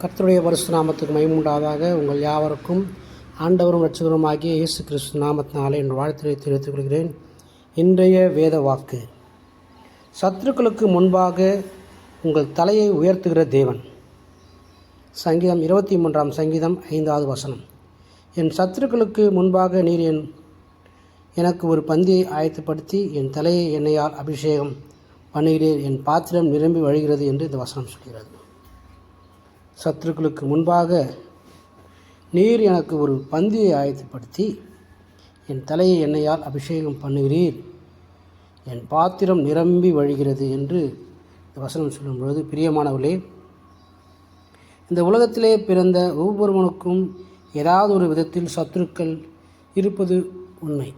கர்த்தருடைய பரிசு நாமத்துக்கு மயமுண்டாதாக உங்கள் யாவருக்கும் ஆண்டவரும் ரட்சகருமாகிய இயேசு கிறிஸ்து நாமத்தினாலே என் வாழ்த்தினை தெரிவித்துக் கொள்கிறேன். இன்றைய வேத வாக்கு. சத்துருக்களுக்கு முன்பாக உங்கள் தலையை உயர்த்துகிற தேவன். சங்கீதம் இருபத்தி மூன்றாம் சங்கீதம் ஐந்தாவது வசனம். என் சத்துருக்களுக்கு முன்பாக நீர் என் எனக்கு ஒரு பந்தியை ஆயத்தப்படுத்தி என் தலையை எண்ணெயால் அபிஷேகம் பண்ணுகிறேன் என் பாத்திரம் நிரம்பி வழிகிறது என்று இந்த வசனம் சொல்கிறது. சத்துருக்களுக்கு முன்பாக நீர் எனக்கு ஒரு பந்தியை ஆயத்தப்படுத்தி என் தலையை எண்ணெயால் அபிஷேகம் பண்ணுகிறீர். என் பாத்திரம் நிரம்பி வழிகிறது என்று இந்த வசனம் சொல்லும் பொழுது பிரியமானவர்களே இந்த உலகத்திலே பிறந்த ஒவ்வொருவனுக்கும் ஏதாவது ஒரு விதத்தில் சத்துருக்கள் இருப்பது உண்மை.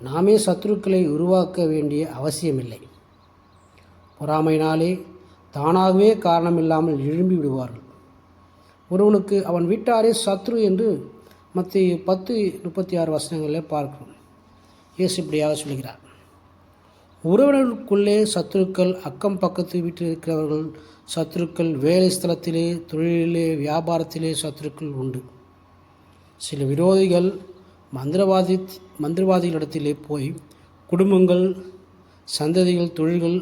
நாமே சத்துருக்களை உருவாக்க வேண்டிய அவசியமில்லை. பொறாமையினாலே தானாகவே காரணமில்லாமல் எழும்பி விடுவார்கள். ஒருவனுக்கு அவன் வீட்டாரே சத்ரு என்று மற்ற பத்து முப்பத்தி ஆறு வசனங்களில் பார்க்கிறோம். இயேசு இப்படியாக சொல்கிறார். உறவினர்களுக்குள்ளே சத்துருக்கள் அக்கம் பக்கத்து வீட்டில் இருக்கிறவர்கள் சத்துருக்கள் வேலை ஸ்தலத்திலே தொழிலிலே வியாபாரத்திலே சத்துருக்கள் உண்டு. சில விரோதிகள் மந்திரவாதி மந்திரவாதிகளிடத்திலே போய் குடும்பங்கள் சந்ததிகள் தொழில்கள்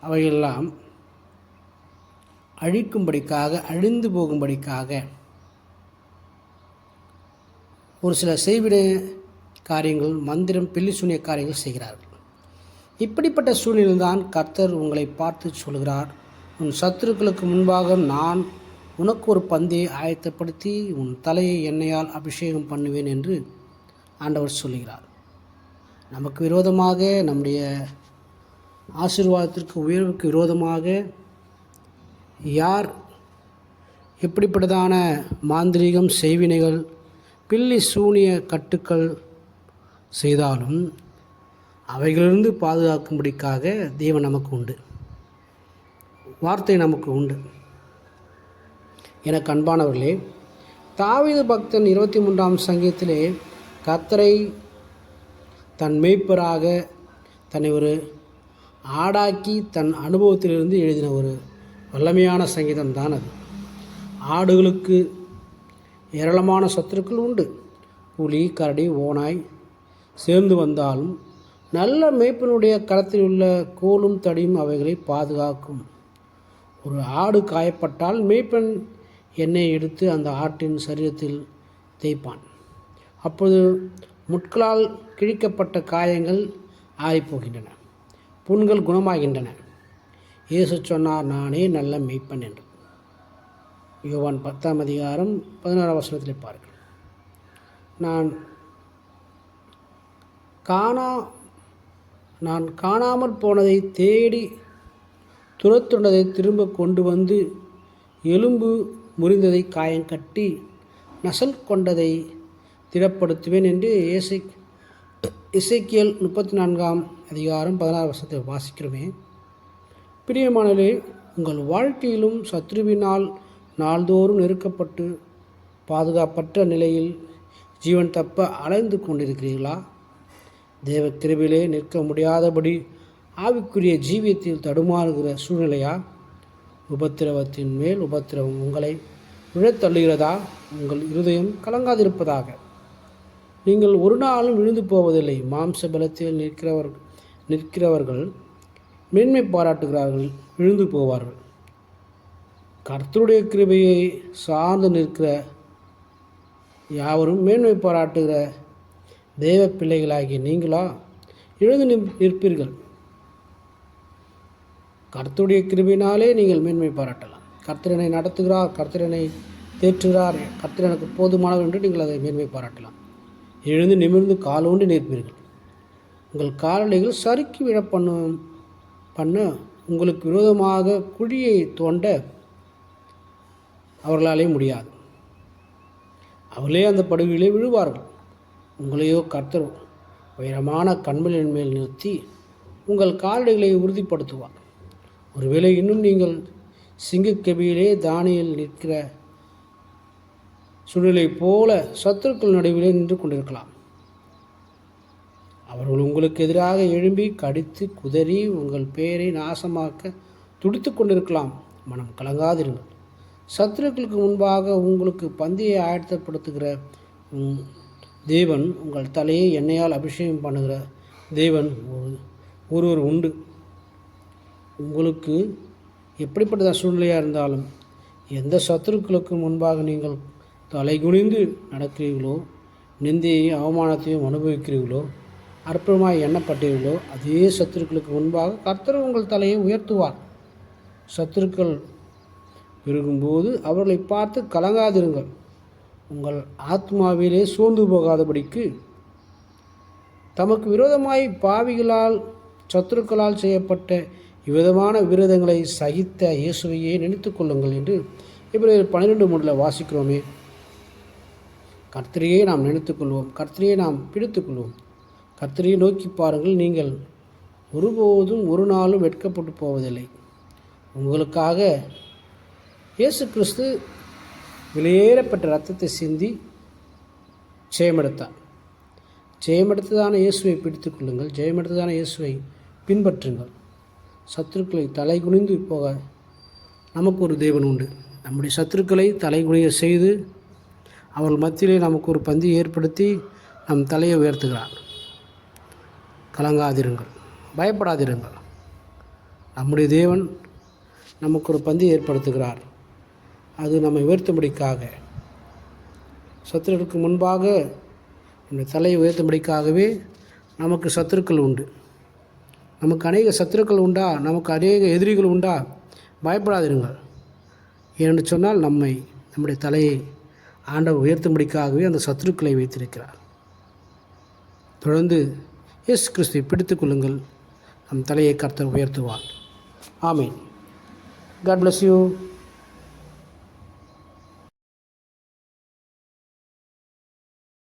அவையெல்லாம் அழிக்கும்படிக்காக அழிந்து போகும்படிக்காக. ஒரு சில செய்விட காரியங்கள் மந்திரம் பில்லி சூனிய காரியங்கள் செய்கிறார்கள். இப்படிப்பட்ட சூழ்நிலையில்தான் கர்த்தர் உங்களை பார்த்து சொல்கிறார். உன் சத்துருக்களுக்கு முன்பாக நான் உனக்கு ஒரு பந்தியை ஆயத்தப்படுத்தி உன் தலையை எண்ணெயால் அபிஷேகம் பண்ணுவேன் என்று ஆண்டவர் சொல்கிறார் நமக்கு விரோதமாக நம்முடைய ஆசீர்வாதத்திற்கு உயர்வுக்கு விரோதமாக யார் எப்படிப்பட்டதான மாந்திரீகம் செய்வினைகள் பில்லி சூனிய கட்டுக்கள் செய்தாலும் அவைகளிலிருந்து பாதுகாக்கும்படிக்காக தேவன் நமக்கு உண்டு. வார்த்தை நமக்கு உண்டு. எனக்கு அன்பானவர்களே தாவீது பக்தன் இருபத்தி மூன்றாம் சங்கீதத்திலே கத்தரை தன் மெய்ப்பராக தன்னை ஒரு ஆடாக்கி தன் அனுபவத்திலிருந்து எழுதின ஒரு வல்லமையான சங்கீதம் தான் அது. ஆடுகளுக்கு ஏராளமான சத்துருக்கள் உண்டு. புலி கரடி ஓனாய் சேர்ந்து வந்தாலும் நல்ல மேய்ப்பனுடைய களத்தில் உள்ள கோலும் தடியும் அவைகளை பாதுகாக்கும். ஒரு ஆடு காயப்பட்டால் மேய்ப்பன் எண்ணெயை எடுத்து அந்த ஆட்டின் சரீரத்தில் தேய்ப்பான். அப்போது முட்களால் கிழிக்கப்பட்ட காயங்கள் ஆறிப்போகின்றன. புண்கள் குணமாகின்றன. இயேசு சொன்னார் நானே நல்ல மெய்ப்பன் என்று. யோவான் பத்தாம் அதிகாரம் பதினாறாம் வசனத்தில் பாருங்கள். நான் காணா நான் காணாமல் போனதை தேடி துரத்துண்டதை திரும்ப கொண்டு வந்து எலும்பு முறிந்ததை காயங்கட்டி நசல் கொண்டதை திடப்படுத்துவேன் என்று இயேசை இசைக்கியல் முப்பத்தி நான்காம் அதிகாரம் பதினாறு வருஷத்தை வாசிக்கிறோமே. பிரியமானலே உங்கள் வாழ்க்கையிலும் சத்ருவினால் நாள்தோறும் நெருக்கப்பட்டு பாதுகாப்பற்ற நிலையில் ஜீவன் தப்ப அலைந்து கொண்டிருக்கிறீர்களா? தேவ கிருவிலே நிற்க முடியாதபடி ஆவிக்குரிய ஜீவியத்தில் தடுமாறுகிற சூழ்நிலையா? உபத்திரவத்தின் மேல் உபத்திரவம் உங்களை விழத்தள்ளுகிறதா? உங்கள் இருதயம் கலங்காதிருப்பதாக. நீங்கள் ஒரு நாளும் விழுந்து போவதில்லை. மாம்ச பலத்தில் நிற்கிறவர் நிற்கிறவர்கள் மேன்மை பாராட்டுகிறார்கள் விழுந்து போவார்கள். கர்த்தருடைய கிருபையை சார்ந்து நிற்கிற யாவரும் மேன்மை பாராட்டுகிற தேவ பிள்ளைகளாகிய நீங்களா? எழுந்து நிற்பீர்கள். கர்த்தருடைய கிருபினாலே நீங்கள் மேன்மை பாராட்டலாம். கர்த்தரனை நடத்துகிறார் கர்த்தரனை தேற்றுகிறார் கர்த்தர் எனக்கு போதுமானவர் என்று நீங்கள் அதை மேன்மை பாராட்டலாம். எழுந்து நிமிர்ந்து காலோண்டு நிற்பீர்கள். உங்கள் காலடிகள் சறுக்கி விழ பண்ணும் பண்ண உங்களுக்கு விரோதமாக குழியை தோண்ட அவர்களாலே முடியாது. அவர்களே அந்த படுகையிலே விழுவார்கள். உங்களையோ கர்த்தர் உயரமான கண்மலின் மேல் நிறுத்தி உங்கள் காலடிகளை உறுதிப்படுத்துவார். ஒருவேளை இன்னும் நீங்கள் சிங்கக்கபியிலே தானியில் நிற்கிற சூழ்நிலை போல சத்துருக்கள் நடுவிலே நின்று கொண்டிருக்கலாம். அவர்கள் உங்களுக்கு எதிராக எழும்பி கடித்து குதறி உங்கள் பெயரை நாசமாக்க துடித்து கொண்டிருக்கலாம். மனம் கலங்காதிருங்கள். சத்துருக்களுக்கு முன்பாக உங்களுக்கு பந்தியை ஆயத்தப்படுத்துகிற உம் தேவன் உங்கள் தலையை எண்ணெயால் அபிஷேகம் பண்ணுகிற தேவன் ஒரு ஒருவர் உண்டு. உங்களுக்கு எப்படிப்பட்ட சூழ்நிலையாக இருந்தாலும் எந்த சத்துருக்களுக்கு முன்பாக நீங்கள் தலைகுனிந்து நடக்கிறீர்களோ நிந்தையையும் அவமானத்தையும் அனுபவிக்கிறீர்களோ அற்புதமாய் எண்ணப்பட்டீர்களோ அதே சத்துருக்களுக்கு முன்பாக கர்த்தர் உங்கள் தலையை உயர்த்துவார். சத்துருக்கள் பெருகும்போது அவர்களை பார்த்து கலங்காதிருங்கள். உங்கள் ஆத்மாவிலே சோர்ந்து போகாதபடிக்கு தமக்கு விரோதமாய் பாவிகளால் சத்துருக்களால் செய்யப்பட்ட இவ்விதமான விரோதங்களை சகித்த இயேசுவையே நினைத்து கொள்ளுங்கள் என்று இப்போ பன்னிரெண்டு மூணில் வாசிக்கிறோமே. கர்த்தரையே நாம் நினைத்துக்கொள்வோம். கர்த்தரையே நாம் பிடித்துக்கொள்வோம். கர்த்தரையை நோக்கி பாருங்கள் நீங்கள் ஒருபோதும் ஒரு நாளும் வெட்கப்பட்டு போவதில்லை. உங்களுக்காக இயேசு கிறிஸ்து விலையேறப்பட்ட ரத்தத்தை சிந்தி ஜெயமெடுத்தார். ஜெயமெடுத்ததான இயேசுவை பிடித்து கொள்ளுங்கள். ஜெயமெடுத்ததான இயேசுவை பின்பற்றுங்கள். சத்துருக்களை தலை குனிந்து போக நமக்கு ஒரு தேவன் உண்டு. நம்முடைய சத்துருக்களை தலை குனிய செய்து அவர்கள் மத்தியிலே நமக்கு ஒரு பந்தி ஏற்படுத்தி நம் தலையை உயர்த்துகிறார். கலங்காதிருங்கள். பயப்படாதிருங்கள். நம்முடைய தேவன் நமக்கு ஒரு பந்தி ஏற்படுத்துகிறார். அது நம்மை உயர்த்தும்படிக்காக சத்துருக்கு முன்பாக இந்த தலையை உயர்த்தும்படிக்காகவே நமக்கு சத்துருக்கள் உண்டு. நமக்கு அநேக சத்துருக்கள் உண்டா? நமக்கு அநேக எதிரிகள் உண்டா? பயப்படாதிருங்கள். ஏன்னு சொன்னால் நம்மை நம்முடைய தலையை ஆண்டவர் உயர்த்தும்படிக்காகவே அந்த சத்துருக்களை வைத்திருக்கிறார். தொடர்ந்து எஸ் கிறிஸ்துவை பிடித்துக் கொள்ளுங்கள். நம் தலையை கர்த்தர் உயர்த்துவார். ஆமீன். God bless you